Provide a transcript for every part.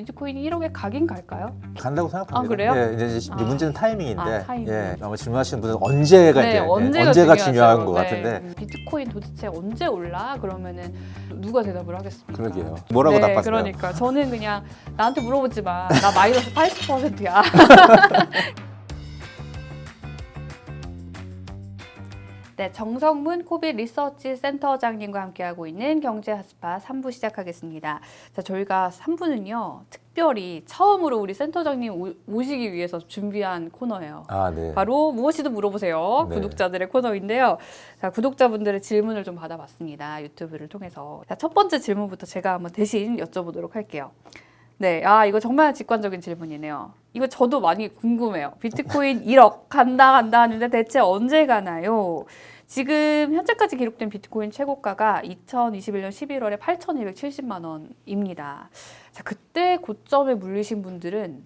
비트코인이 1억에 가긴 갈까요? 간다고 생각합니다. 아, 그래요? 예, 이제 이제 아. 문제는 타이밍인데, 아, 타이밍. 예, 아마 질문하시는 분은 언제가 이제 예, 언제가. 중요한 것 네. 같은데, 음, 비트코인 도대체 언제 올라? 그러면은 누가 대답을 하겠습니까? 그러게요. 뭐라고 네, 답하세요? 그러니까 저는 그냥 나한테 물어보지 마. 나 마이너스 80%야. 네, 정성문 코빗 리서치 센터장님과 함께하고 있는 경제 핫스팟 3부 시작하겠습니다. 자, 저희가 3부는요, 특별히 처음으로 우리 센터장님 오- 모시기 위해서 준비한 코너예요. 아, 네. 바로 무엇이든 물어보세요. 네. 구독자들의 코너인데요. 자, 구독자분들의 질문을 좀 받아봤습니다. 유튜브를 통해서. 자, 첫 번째 질문부터 제가 한번 대신 여쭤보도록 할게요. 네, 아, 이거 정말 직관적인 질문이네요. 이거 저도 많이 궁금해요. 비트코인 1억 간다 간다 하는데 대체 언제 가나요? 지금 현재까지 기록된 비트코인 최고가가 2021년 11월에 8,270만 원입니다. 자, 그때 고점에 물리신 분들은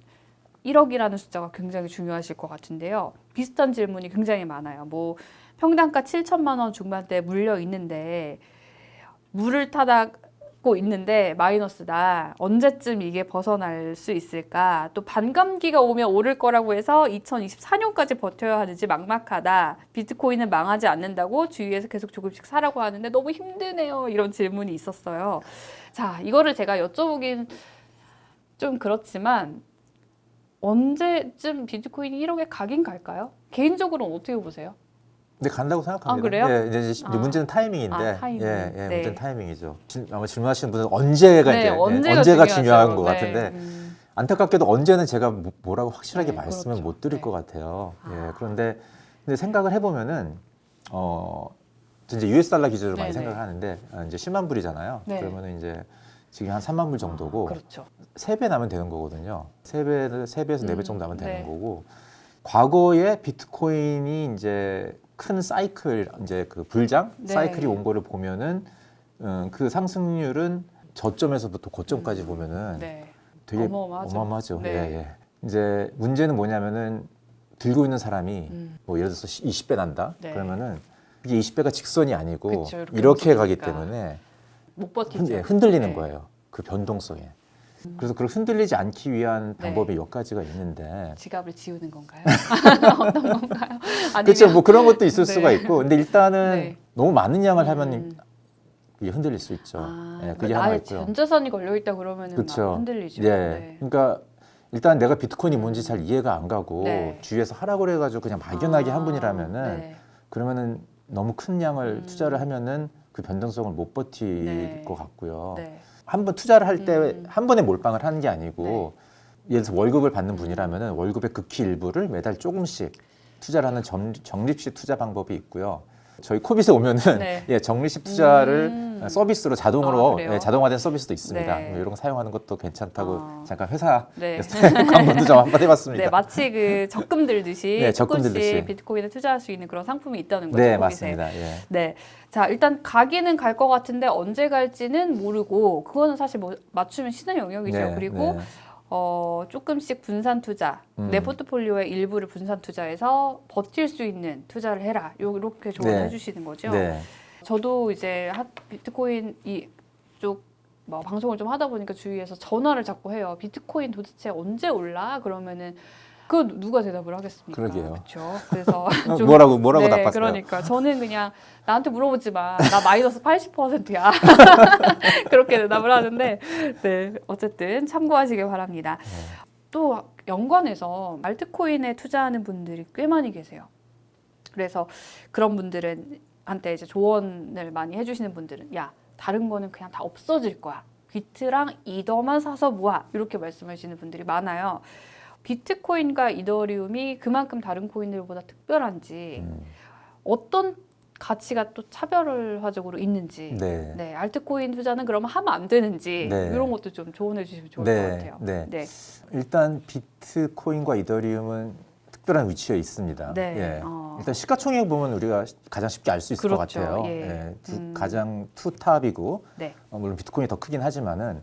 1억이라는 숫자가 굉장히 중요하실 것 같은데요. 비슷한 질문이 굉장히 많아요. 뭐 평당가 7천만 원 중반대 물려 있는데 물을 타다 고 있는데 마이너스다. 언제쯤 이게 벗어날 수 있을까? 또 반감기가 오면 오를 거라고 해서 2024년까지 버텨야 하는지 막막하다. 비트코인은 망하지 않는다고 주위에서 계속 조금씩 사라고 하는데 너무 힘드네요. 이런 질문이 있었어요. 자, 이거를 제가 여쭤보긴 좀 그렇지만 언제쯤 비트코인이 1억에 가긴 갈까요? 개인적으로는 어떻게 보세요? 네, 간다고 생각합니다. 아, 그래요? 예, 이제 이제 아. 문제는 타이밍인데, 아, 타이밍. 예, 예, 네. 문제는 타이밍이죠. 질- 아마 질문하시는 분은 언제가 이제 예, 언제가, 중요하죠. 중요한 것 네. 같은데, 음. 안타깝게도 언제는 제가 뭐- 뭐라고 확실하게 네, 말씀을 그렇죠. 못 드릴 네. 것 같아요. 예, 아. 그런데 근데 생각을 해보면은 어 이제 US 달러 기준으로 많이 네 네. 생각을 하는데 아, 이제 10만 불이잖아요. 네. 그러면은 이제 지금 한 3만 불 정도고 그렇죠. 세 배 나면 되는 거거든요. 세 배, 세 배에서 네 배 음, 정도 나면 되는 네. 거고 과거에 비트코인이 이제 큰 사이클 이제 그 불장 네. 사이클이 온 거를 보면은 음, 그 상승률은 저점에서부터 고점까지 보면은 네. 되게 어마어마하죠. 어마어마하죠. 네. 예, 예. 이제 문제는 뭐냐면은 들고 있는 사람이 음. 뭐 예를 들어서 20배 난다. 네. 그러면은 이게 20배가 직선이 아니고 그쵸, 이렇게 이렇게 가기. 때문에 못 흔, 버티죠. 예, 흔들리는 네. 거예요. 그 변동성에. 그래서 그걸 흔들리지 않기 위한 네. 방법이 몇 가지가 있는데. 지갑을 지우는 건가요? 어떤 건가요? 아니면 그렇죠. 뭐 그런 것도 있을 네. 수가 있고. 근데 일단은 네. 너무 많은 양을 하면 음. 이게 흔들릴 수 있죠. 아, 예, 그게 하나 나의 있고요. 전 재산이 걸려 있다 그러면은 막 그쵸. 흔들리죠. 예. 네. 그러니까 일단 내가 비트코인이 뭔지 잘 이해가 안 가고 네. 주위에서 하라고 그래 가지고 그냥 막연하게 아, 한 분이라면은 네. 그러면은 너무 큰 양을 음. 투자를 하면은 그 변동성을 못 버틸 네. 것 같고요. 네. 한 번 투자를 할때 음. 한 번에 몰빵을 하는 게 아니고 네. 예를 들어서 월급을 받는 음. 분이라면은 월급의 극히 일부를 매달 조금씩 투자를 하는 점- 적립식 투자 방법이 있고요. 저희 코빗에 오면은 네. 예, 적립식 투자를 음. 서비스로 아, 자동으로 그래요? 예, 자동화된 서비스도 있습니다. 네. 뭐 이런 거 사용하는 것도 괜찮다고 아. 잠깐 회사 네. 광고도 좀 한번 해봤습니다. 네, 마치 그 적금 들듯이 네, 적금 조금씩 들듯이. 비트코인에 투자할 수 있는 그런 상품이 있다는 거죠. 네, 거기서. 맞습니다. 예. 네. 자, 일단 가기는 갈 것 같은데 언제 갈지는 모르고 그거는 사실 뭐 맞추면 신의 영역이죠. 네, 그리고 네. 어, 조금씩 분산 투자, 음. 내 포트폴리오의 일부를 분산 투자해서 버틸 수 있는 투자를 해라. 요- 이렇게 조언해 네. 주시는 거죠. 네. 저도 이제 하- 비트코인 이쪽 뭐 방송을 좀 하다 보니까 주위에서 전화를 자꾸 해요. 비트코인 도대체 언제 올라? 그러면은 그 누가 대답을 하겠습니까? 그러게요. 그렇죠. 그래서 어, 좀 뭐라고 뭐라고 네, 답하세요? 그러니까 저는 그냥 나한테 물어보지 마. 나 마이너스 80%야. 그렇게 대답을 하는데 네 어쨌든 참고하시길 바랍니다. 네. 또 연관해서 알트코인에 투자하는 분들이 꽤 많이 계세요. 그래서 그런 분들은 한테 이제 조언을 많이 해주시는 분들은 야 다른 거는 그냥 다 없어질 거야. 비트랑 이더만 사서 모아 이렇게 말씀하시는 분들이 많아요. 비트코인과 이더리움이 그만큼 다른 코인들보다 특별한지 음, 어떤 가치가 또 차별화적으로 있는지 네. 네, 알트코인 투자는 그러면 하면 안 되는지 네. 이런 것도 좀 조언해 주시면 좋을 네, 것 같아요. 네. 네. 일단 비트코인과 이더리움은 특별한 위치에 있습니다. 네. 예. 어. 일단 시가총액 보면 우리가 가장 쉽게 알 수 있을 것 그렇죠. 같아요. 예. 두- 음. 가장 투탑이고 네. 어, 물론 비트코인이 더 크긴 하지만은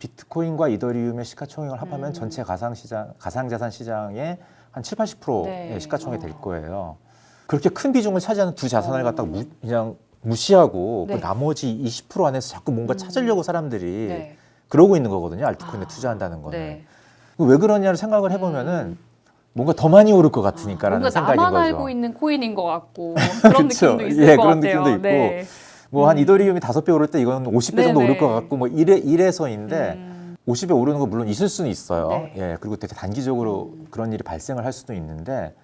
비트코인과 이더리움의 시가총액을 합하면 음. 전체 가상 시장 가상 자산 시장의 한 7, 80%의 네. 시가총액이 될 어. 거예요. 그렇게 큰 비중을 차지하는 두 자산을 어. 갖다가 무, 그냥 무시하고 네. 그 나머지 20% 안에서 자꾸 뭔가 음. 찾으려고 사람들이 네. 그러고 있는 거거든요. 알트코인에 아, 투자한다는 거는. 네. 왜 그러냐를 생각을 해보면은 뭔가 더 많이 오를 것 같으니까라는 뭔가 생각인 나만 거죠. 알고 있는 코인인 것 같고 그런. 느낌도 있을 예, 것 그런 같아요. 느낌도 있고. 네. 뭐한 음. 이더리움이 다섯 배 오를 때 이건 50배 정도 네네. 오를 것 같고 뭐 이래 이래서인데 음, 50에 오르는 거 물론 있을 수는 있어요. 네. 예, 그리고 되게 단기적으로 음. 그런 일이 발생을 할 수도 있는데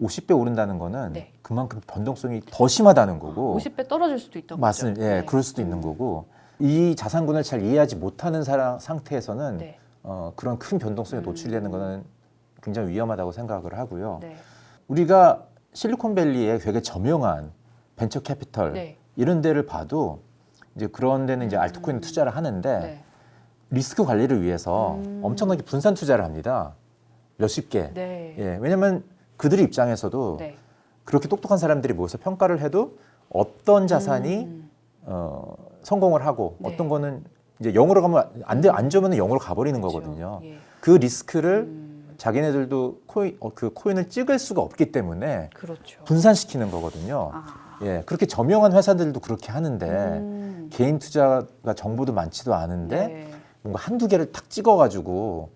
50배 오른다는 거는 네. 그만큼 변동성이 더 심하다는 거고 50배 떨어질 수도 있다고 맞습니다. 예, 그럴 수도 있는 거고 이 자산군을 잘 이해하지 못하는 사람 상태에서는 네. 어, 그런 큰 변동성에 노출되는 거는 굉장히 위험하다고 생각을 하고요. 네. 우리가 실리콘밸리에 되게 저명한 벤처 캐피털 네. 이런 데를 봐도 이제 그런 데는 이제 알트코인 투자를 하는데 네. 리스크 관리를 위해서 음. 엄청나게 분산 투자를 합니다. 몇십 개. 네. 예, 왜냐면 그들의 입장에서도 네. 그렇게 똑똑한 사람들이 모여서 평가를 해도 어떤 자산이 음, 어, 성공을 하고 네. 어떤 거는 이제 영으로 가면 안 돼, 안 좋으면 영으로 가버리는 그렇죠. 거거든요. 예. 그 리스크를 음, 자기네들도 코인, 어, 그 코인을 찍을 수가 없기 때문에 그렇죠. 분산시키는 거거든요. 아. 예, 그렇게 저명한 회사들도 그렇게 하는데 음, 개인 투자가 정보도 많지도 않은데 네. 뭔가 한두 개를 탁 찍어가지고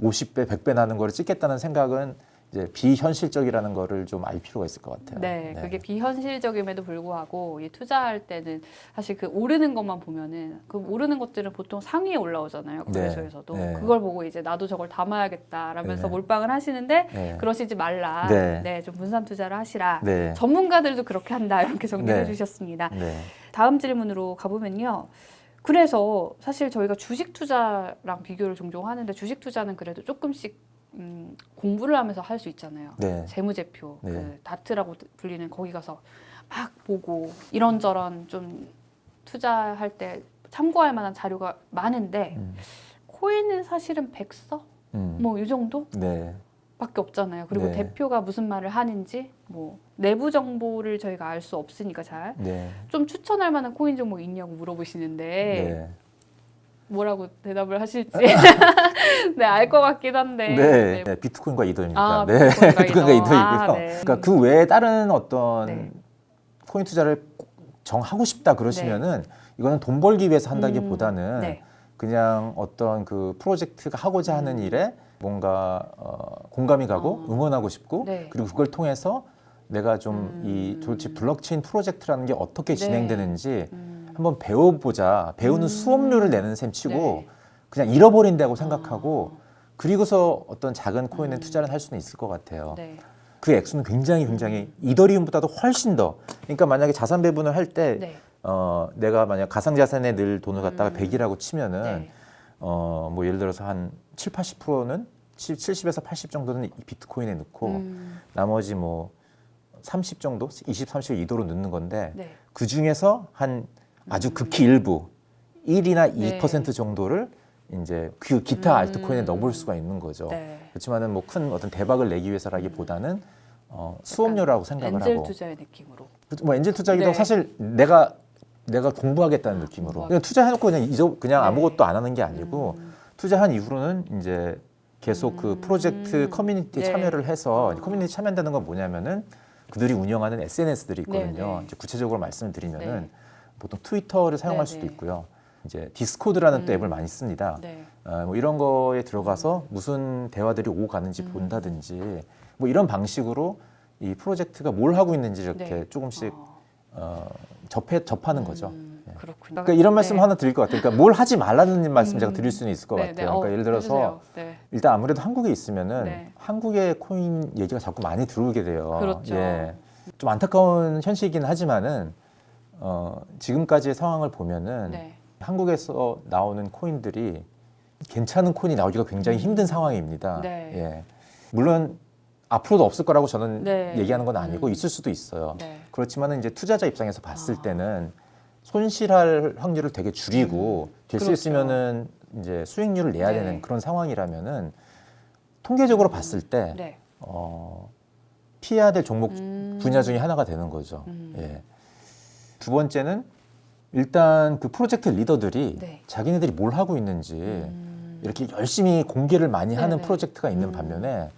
50배, 100배 나는 거를 찍겠다는 생각은 이제 비현실적이라는 거를 좀 알 필요가 있을 것 같아요. 네, 그게 비현실적임에도 불구하고 이 투자할 때는 사실 그 오르는 것만 보면은 그 오르는 것들은 보통 상위에 올라오잖아요. 네, 거래소에서도 네. 그걸 보고 이제 나도 저걸 담아야겠다라면서 네. 몰빵을 하시는데 네. 그러시지 말라. 네. 네, 좀 분산 투자를 하시라. 네. 전문가들도 그렇게 한다 이렇게 정리해 네. 주셨습니다. 네. 다음 질문으로 가보면요. 그래서 사실 저희가 주식 투자랑 비교를 종종 하는데 주식 투자는 그래도 조금씩 음, 공부를 하면서 할 수 있잖아요. 네. 재무제표, 네. 그 다트라고 불리는 거기 가서 막 보고 이런저런 좀 투자할 때 참고할 만한 자료가 많은데 음. 코인은 사실은 백서 음. 뭐이 정도? 네. 밖에 없잖아요. 그리고 네. 대표가 무슨 말을 하는지 뭐 내부 정보를 저희가 알 수 없으니까 잘좀 네. 추천할 만한 코인 종목 있냐고 물어보시는데 네. 뭐라고 대답을 하실지 네 알 것 같긴 한데 네. 네. 비트코인과 이더입니다. 아, 네. 비트코인과 비트코인과 이더. 이더이고요. 아, 네. 그러니까 그 외에 다른 어떤 네. 코인 투자를 꼭 정하고 싶다 그러시면은 이거는 돈 벌기 위해서 한다기보다는 네. 그냥 어떤 그 프로젝트가 하고자 하는 일에 뭔가 어, 공감이 가고 어. 응원하고 싶고 네. 그리고 그걸 통해서 내가 좀이 음. 도대체 블록체인 프로젝트라는 게 어떻게 네. 진행되는지 음, 한번 배워보자 배우는 음. 수업료를 내는 셈 치고 네. 그냥 잃어버린다고 생각하고 아. 그리고서 어떤 작은 코인에 음. 투자를 할 수는 있을 것 같아요. 네. 그 액수는 굉장히 굉장히 이더리움보다도 훨씬 더 그러니까 만약에 자산 배분을 할때 네. 어, 내가 만약 가상 자산에 늘 돈을 갖다가 음. 100이라고 치면은 네. 어, 뭐 예를 들어서 한 7, 80%는 70에서 80 정도는 이 비트코인에 넣고 음, 나머지 뭐 30 정도, 20, 30을 이도로 넣는 건데 네. 그 중에서 한 아주 극히 일부 1이나 네. 2% 정도를 이제 그 기타 음. 알트코인에 넣어볼 수가 있는 거죠. 네. 그렇지만은 뭐 큰 어떤 대박을 내기 위해서라기보다는 어, 수업료라고 생각을 엔젤 하고 투자의 느낌으로. 뭐 엔젤 투자기도 네. 사실 내가 내가 공부하겠다는 느낌으로 공부하겠다. 그냥 투자해놓고 그냥 잊어 그냥 네. 아무것도 안 하는 게 아니고 음, 투자한 이후로는 이제 계속 그 음. 프로젝트 커뮤니티에 네. 참여를 해서 아. 커뮤니티 참여한다는 건 뭐냐면은 그들이 운영하는 SNS들이 있거든요. 네, 네. 이제 구체적으로 말씀을 드리면은 네. 보통 트위터를 사용할 네, 수도 네. 있고요. 이제 디스코드라는 또 음. 앱을 많이 씁니다. 네. 어, 뭐 이런 거에 들어가서 무슨 대화들이 오고 가는지 음. 본다든지 뭐 이런 방식으로 이 프로젝트가 뭘 하고 있는지 이렇게 네. 조금씩 어, 어, 접해 접하는 거죠. 음, 예. 그렇군요. 그러니까 이런 말씀 네. 하나 드릴 것 같아요. 그러니까 뭘 하지 말라는 말씀 음. 제가 드릴 수는 있을 것 네, 같아요. 네. 그러니까 어, 예를 들어서. 네. 일단 아무래도 한국에 있으면은 네. 한국의 코인 얘기가 자꾸 많이 들어오게 돼요. 그렇죠. 예. 좀 안타까운 현실이긴 하지만은 어, 지금까지의 상황을 보면은 네. 한국에서 나오는 코인들이 괜찮은 코인이 나오기가 굉장히 힘든 상황입니다. 음. 네. 예. 물론 앞으로도 없을 거라고 저는 네. 얘기하는 건 아니고 음. 있을 수도 있어요. 네. 그렇지만은 이제 투자자 입장에서 봤을 아. 때는 손실할 확률을 되게 줄이고 될수 그렇죠. 있으면은 이제 수익률을 내야 네. 되는 그런 상황이라면은 통계적으로 봤을 때 네. 어, 피해야 될 종목 음. 분야 중에 하나가 되는 거죠. 음. 예. 두 번째는 일단 그 프로젝트 리더들이 네. 자기네들이 뭘 하고 있는지 음. 이렇게 열심히 공개를 많이 하는 네네. 프로젝트가 있는 음. 반면에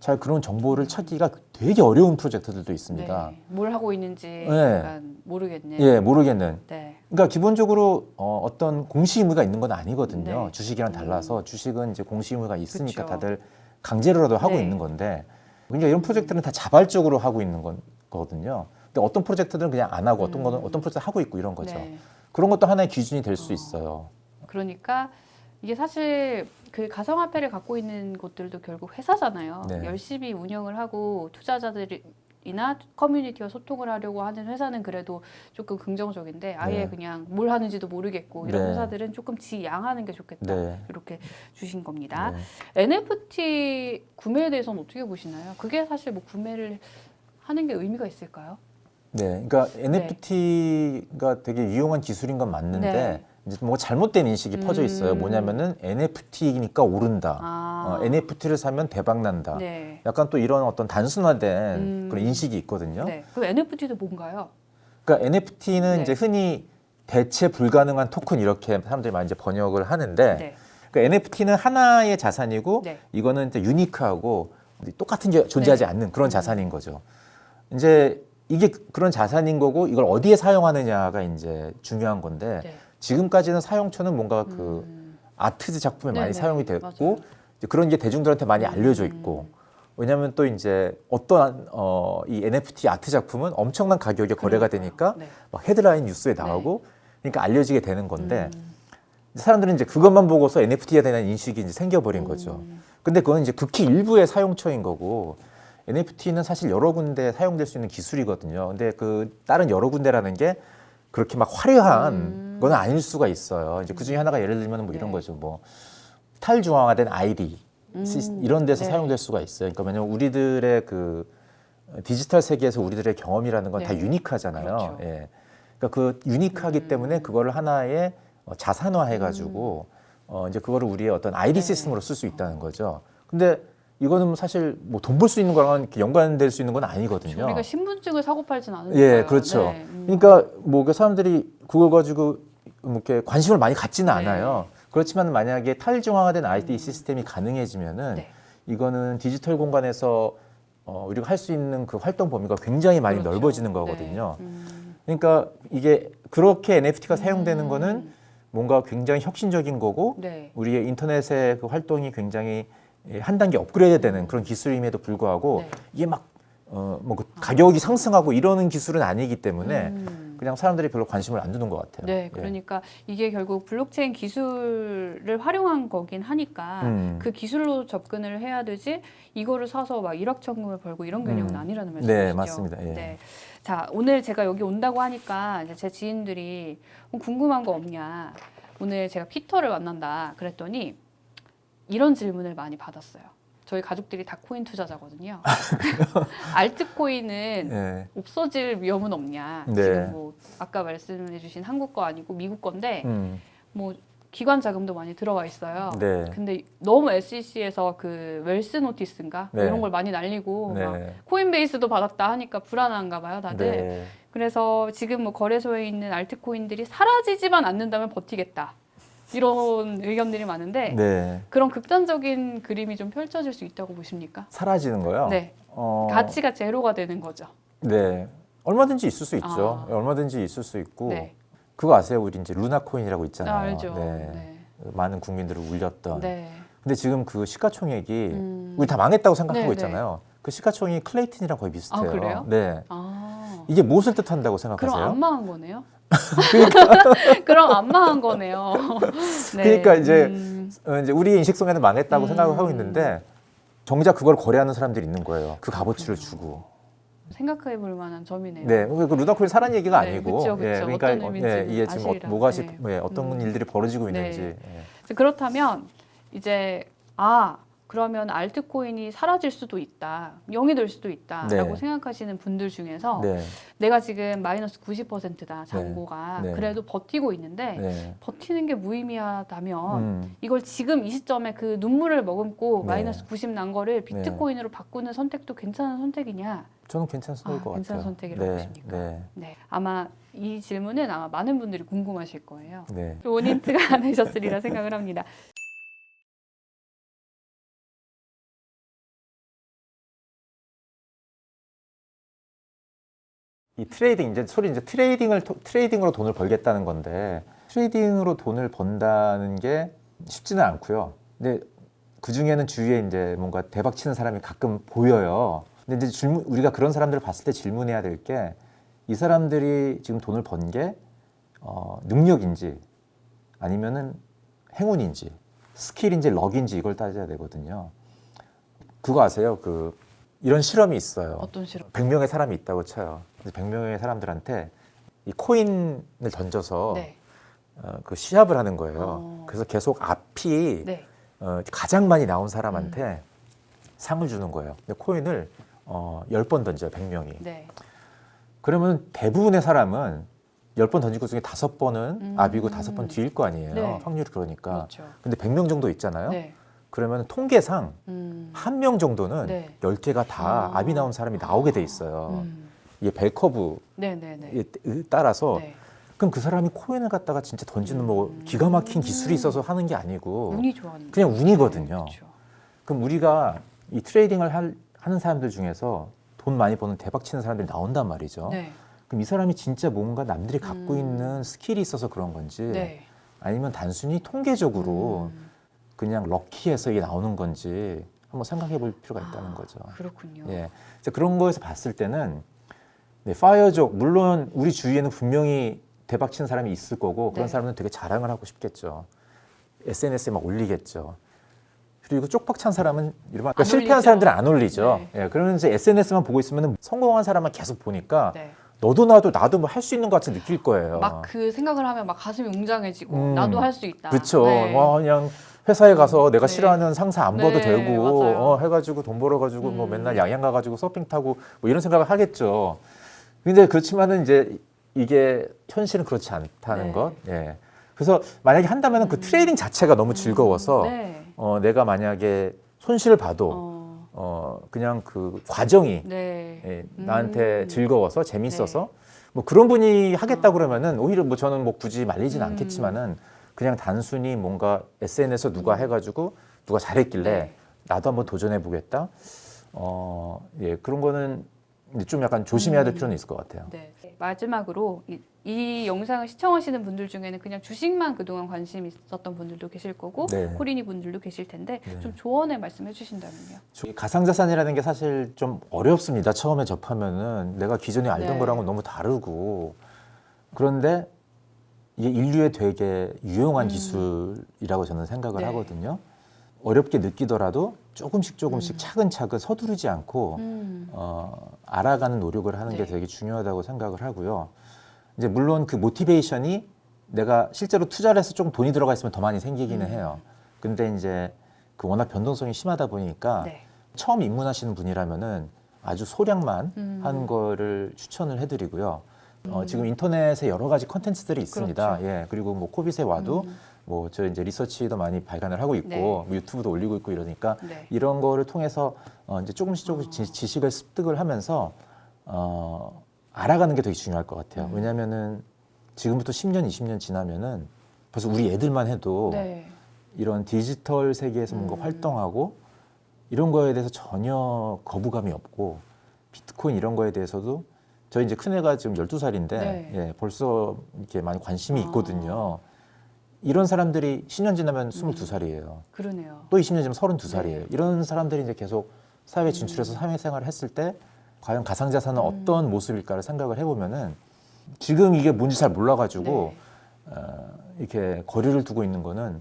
잘 그런 정보를 찾기가 되게 어려운 프로젝트들도 있습니다. 네. 뭘 하고 있는지 네. 모르겠네. 예, 모르겠는. 네. 그러니까 기본적으로 어, 어떤 공시 의무가 있는 건 아니거든요. 네. 주식이랑 음. 달라서 주식은 이제 공시 의무가 있으니까 그쵸. 다들 강제로라도 하고 네. 있는 건데 그러니까 이런 프로젝트는 다 자발적으로 하고 있는 건, 거거든요. 근데 어떤 프로젝트들은 그냥 안 하고 어떤 음. 거는 어떤 프로젝트 하고 있고 이런 거죠. 네. 그런 것도 하나의 기준이 될 수 어. 있어요. 그러니까 이게 사실 그 가상화폐를 갖고 있는 곳들도 결국 회사잖아요. 네. 열심히 운영을 하고 투자자들이나 커뮤니티와 소통을 하려고 하는 회사는 그래도 조금 긍정적인데 아예 네. 그냥 뭘 하는지도 모르겠고 이런 네. 회사들은 조금 지양하는 게 좋겠다. 네. 이렇게 주신 겁니다. 네. NFT 구매에 대해서는 어떻게 보시나요? 그게 사실 뭐 구매를 하는 게 의미가 있을까요? 네, 그러니까 NFT가 되게 유용한 기술인 건 맞는데 네. 이제 뭔가 잘못된 인식이 퍼져 있어요. 음. 뭐냐면은 NFT니까 오른다. 아, 어, NFT를 사면 대박 난다. 네. 약간 또 이런 어떤 단순화된 음. 그런 인식이 있거든요. 네. 그럼 NFT도 뭔가요? 그러니까 NFT는 네. 이제 흔히 대체 불가능한 토큰 이렇게 사람들이 많이 이제 번역을 하는데 네. 그러니까 NFT는 하나의 자산이고 네. 이거는 이제 유니크하고 똑같은 게 존재하지 네. 않는 그런 음. 자산인 거죠. 이제 이게 그런 자산인 거고 이걸 어디에 사용하느냐가 이제 중요한 건데 네. 지금까지는 사용처는 뭔가 그 음. 아트 작품에 많이 네네. 사용이 됐고. 이제 그런 게 대중들한테 많이 알려져 있고 음. 왜냐하면 또 이제 어떠한 어, 이 NFT 아트 작품은 엄청난 가격에 거래가 되니까 네. 막 헤드라인 뉴스에 나오고 그러니까 알려지게 되는 건데 음. 사람들은 이제 그것만 보고서 NFT에 대한 인식이 이제 생겨버린 거죠. 음. 근데 그건 이제 극히 일부의 사용처인 거고 NFT는 사실 여러 군데 사용될 수 있는 기술이거든요. 근데 그 다른 여러 군데라는 게 그렇게 막 화려한 음. 건 아닐 수가 있어요. 이제 그 중에 하나가 예를 들면 뭐 이런 네. 거죠. 뭐 탈중앙화된 아이디 음. 이런 데서 네. 사용될 수가 있어요. 그러니까 왜냐면 우리들의 그 디지털 세계에서 우리들의 경험이라는 건다 네. 유니크하잖아요. 그렇죠. 예. 그러니까 그 유니크하기 음. 때문에 그거를 하나의 어, 자산화해가지고 어, 이제 그거를 우리의 어떤 아이디 네. 시스템으로 쓸 수 있다는 거죠. 근데 이거는 사실 뭐 돈 벌 수 있는 거랑 연관될 수 있는 건 아니거든요. 우리가 신분증을 사고 팔진 않으니까. 예, 그렇죠. 음. 그러니까 뭐그 사람들이 그걸 가지고 뭐 이렇게 관심을 많이 갖지는 네. 않아요. 그렇지만 만약에 탈중앙화된 아이디 시스템이 가능해지면은 네. 이거는 디지털 공간에서 어, 우리가 할 수 있는 그 활동 범위가 굉장히 많이 그렇죠. 넓어지는 거거든요. 네. 음. 그러니까 이게 그렇게 NFT가 사용되는 음. 거는 뭔가 굉장히 혁신적인 거고 네. 우리의 인터넷의 그 활동이 굉장히 예, 한 단계 업그레이드 되는 그런 기술임에도 불구하고 네. 이게 막 어, 뭐 그 가격이 상승하고 이러는 기술은 아니기 때문에 음. 그냥 사람들이 별로 관심을 안 두는 것 같아요. 네, 예. 그러니까 이게 결국 블록체인 기술을 활용한 거긴 하니까 음. 그 기술로 접근을 해야 되지 이거를 사서 막 일확천금을 벌고 이런 개념은 음. 아니라는 말씀이시죠. 네, 맞습니다. 예. 네. 자, 오늘 제가 여기 온다고 하니까 제 지인들이 뭐 궁금한 거 없냐. 오늘 제가 피터를 만난다 그랬더니 이런 질문을 많이 받았어요. 저희 가족들이 다 코인 투자자거든요. 알트코인은 예. 없어질 위험은 없냐. 네. 지금 뭐 아까 말씀해주신 한국 거 아니고 미국 건데 음. 뭐 기관 자금도 많이 들어가 있어요. 네. 근데 너무 SEC에서 그 웰스 노티스인가 뭐 네. 이런 걸 많이 날리고 막 네. 코인베이스도 받았다 하니까 불안한가 봐요 다들. 네. 그래서 지금 뭐 거래소에 있는 알트코인들이 사라지지만 않는다면 버티겠다 이런 의견들이 많은데 네. 그런 극단적인 그림이 좀 펼쳐질 수 있다고 보십니까? 사라지는 거요? 네, 어, 가치가 제로가 되는 거죠. 네. 얼마든지 있을 수 있죠. 아. 얼마든지 있을 수 있고. 네, 그거 아세요? 우리 이제 루나 코인이라고 있잖아요. 아, 알죠. 네. 네. 많은 국민들을 울렸던. 네. 근데 지금 그 시가총액이 음. 우리 다 망했다고 생각하고 네, 있잖아요. 그 시가총액이 클레이튼이랑 거의 비슷해요. 아, 그래요? 네. 아. 이게 무엇을 뜻한다고 그럼 생각하세요? 안 망한 거네요? 그럼 안 망한 거네요. 네. 그러니까 이제 음, 어, 이제 우리의 인식 속에는 망했다고 음. 생각을 하고 있는데 정작 그걸 거래하는 사람들이 있는 거예요. 그 값어치를 주고. 생각해 볼 만한 점이네요. 네, 그 루나 코인 사라는 얘기가 네, 아니고, 그쵸, 그쵸. 예, 그러니까 어떤 어, 예, 이게 지금 어, 아시리라. 뭐가 시, 네. 예, 어떤 음. 일들이 벌어지고 네. 있는지. 예. 그래서 그렇다면 이제 아 그러면 알트코인이 사라질 수도 있다, 0이 될 수도 있다라고 네. 생각하시는 분들 중에서 네, 내가 지금 마이너스 90%다 잔고가 네. 그래도 버티고 있는데 네. 버티는 게 무의미하다면 음, 이걸 지금 이 시점에 그 눈물을 머금고 네. 마이너스 90 난 거를 비트코인으로 바꾸는 선택도 괜찮은 선택이냐? 저는 괜찮을 아, 것 같아요. 괜찮은 선택이라고 네, 보십니까? 네, 네, 아마 이 질문은 아마 많은 분들이 궁금하실 거예요. 네. 좋은 힌트가 되셨으리라 생각을 합니다. 이 트레이딩 이제 소리 이제 트레이딩을 토- 트레이딩으로 돈을 벌겠다는 건데 트레이딩으로 돈을 번다는 게 쉽지는 않고요. 근데 그 중에는 주위에 이제 뭔가 대박 치는 사람이 가끔 보여요. 근데 이제 질문 우리가 그런 사람들을 봤을 때 질문해야 될 게 이 사람들이 지금 돈을 번게 어, 능력인지 아니면은 행운인지 스킬인지 럭인지 이걸 따져야 되거든요. 그거 아세요? 그 이런 실험이 있어요. 어떤 실험? 100명의 사람이 있다고 쳐요. 그래서 100명의 사람들한테 이 코인을 던져서 네. 어, 그 시합을 하는 거예요. 어. 그래서 계속 앞이 네. 어, 가장 많이 나온 사람한테 상을 주는 거예요. 근데 코인을 어, 10번 던져요, 100명이. 네. 그러면 대부분의 사람은 10번 던질 것 중에 5번은 음. 앞이고 5번 뒤일 거 아니에요. 네. 확률이 그러니까. 그렇죠. 근데 100명 정도 있잖아요. 네. 그러면 통계상 음. 한 명 정도는 네. 10개가 다 아. 압이 나온 사람이 나오게 돼 있어요. 음. 이게 벨커브에 네, 네, 네. 따라서 네. 그럼 그 사람이 코인을 갖다가 진짜 던지는 뭐 기가 막힌 기술이 있어서 하는 게 아니고 운이. 그냥 운이거든요. 네, 그렇죠. 그럼 우리가 이 트레이딩을 할- 하는 사람들 중에서 돈 많이 버는 대박 치는 사람들이 나온단 말이죠. 네. 그럼 이 사람이 진짜 뭔가 남들이 갖고 음. 있는 스킬이 있어서 그런 건지 네. 아니면 단순히 통계적으로 음. 그냥 럭키해서 이게 나오는 건지 한번 생각해 볼 필요가 있다는 아, 거죠. 그렇군요. 예. 그래서 그런 거에서 봤을 때는 네, 파이어족 물론 우리 주위에는 분명히 대박 치는 사람이 있을 거고 그런 네. 사람은 되게 자랑을 하고 싶겠죠. SNS에 막 올리겠죠. 그리고 쪽박 찬 사람은 이러면 그러니까 안 실패한 올리죠. 사람들은 안 올리죠. 네. 예, 그러면 이제 SNS만 보고 있으면 성공한 사람만 계속 보니까 네. 너도 나도 나도 뭐 할 수 있는 것 같이 느낄 거예요. 막 그 생각을 하면 막 가슴이 웅장해지고 음. 나도 할 수 있다. 그렇죠. 네. 뭐 그냥 회사에 가서 내가 네. 싫어하는 상사 안 봐도 네, 되고 맞아요. 어, 해가지고 돈 벌어가지고 뭐 음. 맨날 양양 가가지고 서핑 타고 뭐 이런 생각을 하겠죠. 근데 그렇지만은 이제 이게 현실은 그렇지 않다는 네. 것. 예. 그래서 만약에 한다면은 그 음. 트레이딩 자체가 너무 즐거워서 네. 어, 내가 만약에 손실을 봐도 어. 어, 그냥 그 과정이 네. 예, 나한테 음. 즐거워서 재밌어서 뭐 그런 분이 하겠다 그러면은 오히려 뭐 저는 뭐 굳이 말리진 음. 않겠지만은 그냥 단순히 뭔가 SNS에 누가 해가지고 누가 잘했길래 음. 네. 나도 한번 도전해 보겠다. 어, 예, 그런 거는 좀 약간 조심해야 될 음. 필요는 있을 것 같아요. 네. 마지막으로 이, 이 영상을 시청하시는 분들 중에는 그냥 주식만 그동안 관심 있었던 분들도 계실 거고 네. 코리니 분들도 계실 텐데 네. 좀 조언의 말씀해 주신다면요. 이 가상자산이라는 게 사실 좀 어렵습니다. 처음에 접하면은 내가 기존에 알던 네. 거랑은 너무 다르고 그런데 이게 인류에 되게 유용한 음. 기술이라고 저는 생각을 네. 하거든요. 어렵게 느끼더라도 조금씩 조금씩 음. 차근차근 서두르지 않고 음. 어, 알아가는 노력을 하는 게 네. 되게 중요하다고 생각을 하고요. 이제 물론 그 모티베이션이 내가 실제로 투자를 해서 좀 돈이 들어가 있으면 더 많이 생기기는 음. 해요. 근데 이제 그 워낙 변동성이 심하다 보니까 네. 처음 입문하시는 분이라면은 아주 소량만 음. 하는 거를 추천을 해드리고요. 어, 음. 지금 인터넷에 여러 가지 컨텐츠들이 있습니다. 그렇죠. 예, 그리고 뭐 코빗에 와도 음. 뭐저 이제 리서치도 많이 발간을 하고 있고 네. 뭐 유튜브도 올리고 있고 이러니까 네. 이런 거를 통해서 어, 이제 조금씩 조금씩 어. 지- 지식을 습득을 하면서 어, 알아가는 게 되게 중요할 것 같아요. 음. 왜냐하면은 지금부터 10년, 20년 지나면은 벌써 우리 애들만 해도 네. 이런 디지털 세계에서 뭔가 음. 활동하고 이런 거에 대해서 전혀 거부감이 없고 비트코인 이런 거에 대해서도 저희 이제 큰애가 지금 12살인데 네. 예, 벌써 이렇게 많이 관심이 아. 있거든요. 이런 사람들이 10년 지나면 22살이에요. 그러네요. 또 20년 지나면 32살이에요. 네. 이런 사람들이 이제 계속 사회에 진출해서 사회생활을 했을 때 과연 가상자산은 음. 어떤 모습일까를 생각을 해보면은 지금 이게 뭔지 잘 몰라가지고 네. 어, 이렇게 거리를 두고 있는 거는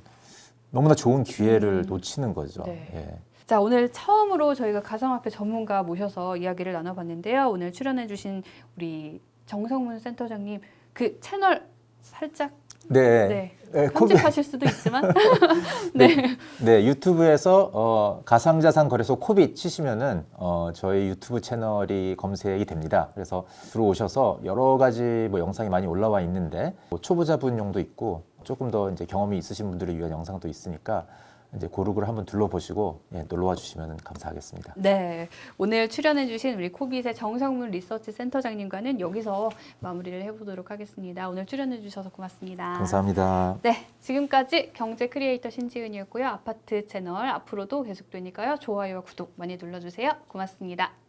너무나 좋은 기회를 음. 놓치는 거죠. 네. 예. 자, 오늘 처음으로 저희가 가상화폐 전문가 모셔서 이야기를 나눠봤는데요. 오늘 출연해주신 우리 정성문 센터장님 그 채널 살짝 네. 네, 네, 코비- 편집하실 수도 있지만 네. 네, 유튜브에서 어, 가상자산 거래소 코빗 치시면은 어, 저희 유튜브 채널이 검색이 됩니다. 그래서 들어오셔서 여러 가지 뭐 영상이 많이 올라와 있는데 뭐 초보자분용도 있고 조금 더 이제 경험이 있으신 분들을 위한 영상도 있으니까 이제 고르고를 한번 둘러보시고 예, 놀러와 주시면 감사하겠습니다. 네, 오늘 출연해주신 우리 코빗의 정성문 리서치 센터장님과는 여기서 마무리를 해보도록 하겠습니다. 오늘 출연해주셔서 고맙습니다. 감사합니다. 네, 지금까지 경제 크리에이터 신지은이었고요. 아파트 채널 앞으로도 계속되니까요. 좋아요와 구독 많이 눌러주세요. 고맙습니다.